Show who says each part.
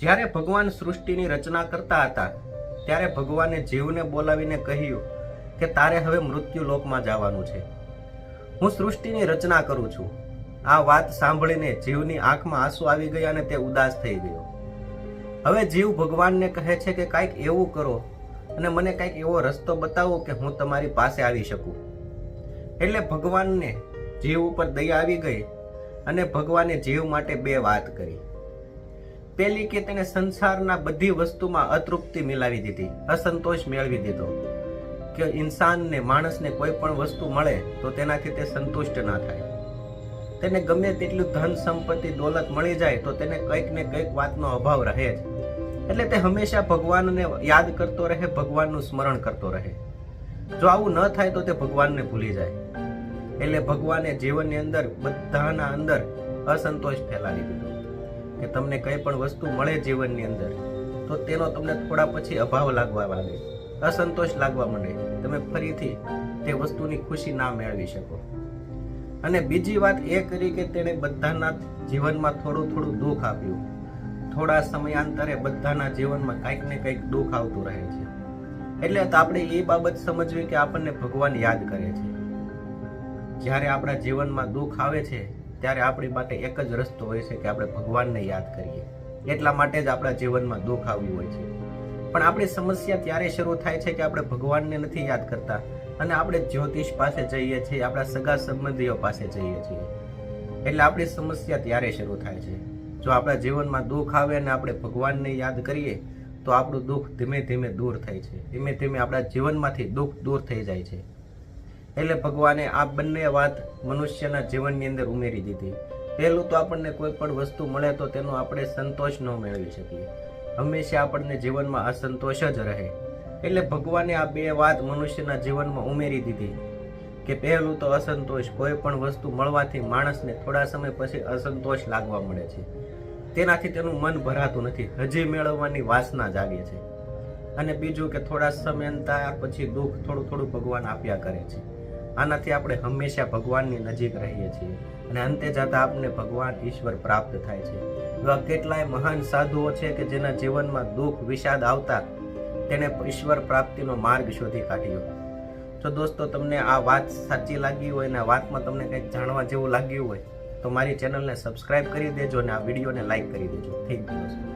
Speaker 1: જ્યારે ભગવાન સૃષ્ટિની રચના કરતા હતા, ત્યારે ભગવાને જીવને બોલાવીને કહ્યું કે તારે હવે મૃત્યુ લોકમાં જવાનું છે. હું સૃષ્ટિની રચના કરું છું. આ વાત સાંભળીને જીવની આંખમાં આંસુ આવી ગયા અને તે ઉદાસ થઈ ગયો. હવે જીવ ભગવાનને કહે છે કે કાંઈક એવું કરો અને મને કાંઈક એવો રસ્તો બતાવો કે હું તમારી પાસે આવી શકું. એટલે ભગવાનને જીવ ઉપર દયા આવી ગઈ અને ભગવાને જીવ માટે બે વાત કરી. પેલી કે તેને સંસારના બધી વસ્તુમાં અતૃપ્તિ મિલાવી દીધી, અસંતોષ મેળવી દીધો. કે ઇન્સાનને, માણસને કોઈ પણ વસ્તુ મળે, તો તેનાથી તે સંતુષ્ટ ના થાય. તેને ગમે તેટલું ધન, સંપત્તિ, દોલત મળી જાય, તો તેને કંઈક ને કંઈક વાતનો અભાવ રહે જ. એટલે તે હંમેશા ભગવાનને યાદ કરતો રહે, ભગવાનનું સ્મરણ કરતો રહે. જો આવું ન થાય, તો તે ભગવાનને ભૂલી જાય. એટલે ભગવાને જીવનની અંદર બધાના અંદર અસંતોષ ફેલાવી દીધો. કે તમને કંઈ પણ વસ્તુ મળે જીવનની અંદર, તો તેનો તમને થોડા પછી અભાવ લાગવા લાગે અસંતોષ લાગવા માંડે. તમે ફરીથી તે વસ્તુની ખુશી ના મેળવી શકો. અને બીજી વાત એ કરી કે તેણે બધાના જીવનમાં થોડું થોડું દુઃખ આપ્યું. થોડા સમયાંતરે બધાના જીવનમાં કંઈક ને કંઈક દુઃખ આવતું રહે છે. એટલે તો આપણે એ બાબત સમજવી કે આપણને ભગવાન યાદ કરે છે. જ્યારે આપણા જીવનમાં દુઃખ આવે છે ત્યારે આપણી માટે એક જ રસ્તો હોય છે કે આપણે ભગવાનને યાદ કરીએ. એટલા માટે જ આપણા જીવનમાં દુઃખ આવ્યું હોય છે. પણ આપણી સમસ્યા ત્યારે શરૂ થાય છે કે આપણે ભગવાનને નથી યાદ કરતા અને આપણે જ્યોતિષ પાસે જઈએ છીએ, આપણા સગા સંબંધીઓ પાસે જઈએ છીએ. એટલે આપણી સમસ્યા ત્યારે શરૂ થાય છે. જો આપણા જીવનમાં દુઃખ આવે અને આપણે ભગવાનને યાદ કરીએ, તો આપણું દુઃખ ધીમે ધીમે દૂર થાય છે. ધીમે ધીમે આપણા જીવનમાંથી દુઃખ દૂર થઈ જાય છે. એટલે ભગવાને આ બંને વાત મનુષ્યના જીવનની અંદર ઉમેરી દીધી. પહેલું તો આપણને કોઈ પણ વસ્તુ મળે તો તેનો આપણે સંતોષ ન મેળવી શકીએ. હંમેશા આપણને જીવનમાં અસંતોષ જ રહે. એટલે ભગવાને આ બે વાત મનુષ્યના જીવનમાં ઉમેરી દીધી કે પહેલું તો અસંતોષ, કોઈ પણ વસ્તુ મળવાથી માણસને થોડા સમય પછી અસંતોષ લાગવા મળે છે. તેનાથી તેનું મન ભરાતું નથી, હજી મેળવવાની વાસના જાગે છે. અને બીજું કે થોડા સમયતા પછી દુઃખ થોડું થોડું ભગવાન આપ્યા કરે છે. આનાથી આપણે હંમેશા ભગવાનની નજીક રહીએ છીએ અને અંતે જતાં આપને ભગવાન ઈશ્વર પ્રાપ્ત થાય છે. એવા કેટલાય મહાન સાધુઓ છે કે જેના જીવનમાં દુઃખ, વિષાદ આવતા તેણે ઈશ્વર પ્રાપ્તિનો માર્ગ શોધી કાઢ્યો. જો દોસ્તો તમને આ વાત સાચી લાગી હોય અને આ વાતમાં તમને કંઈક જાણવા જેવું લાગ્યું હોય, તો મારી ચેનલને સબસ્ક્રાઈબ કરી દેજો અને આ વિડીયોને લાઈક કરી દેજો. Thank you